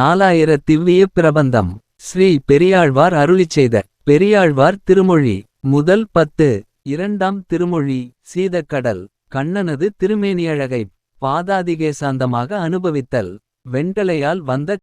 நாலாயிர திவ்விய பிரபந்தம். ஸ்ரீ பெரியாழ்வார் அருளிச் செய்த பெரியாழ்வார் திருமொழி. முதல் பத்து இரண்டாம் திருமொழி சீதக்கடல் கண்ணனது திருமேனியழகைப் பாதாதிகேசாந்தமாக அனுபவித்தல். வெண்கலையால் வந்த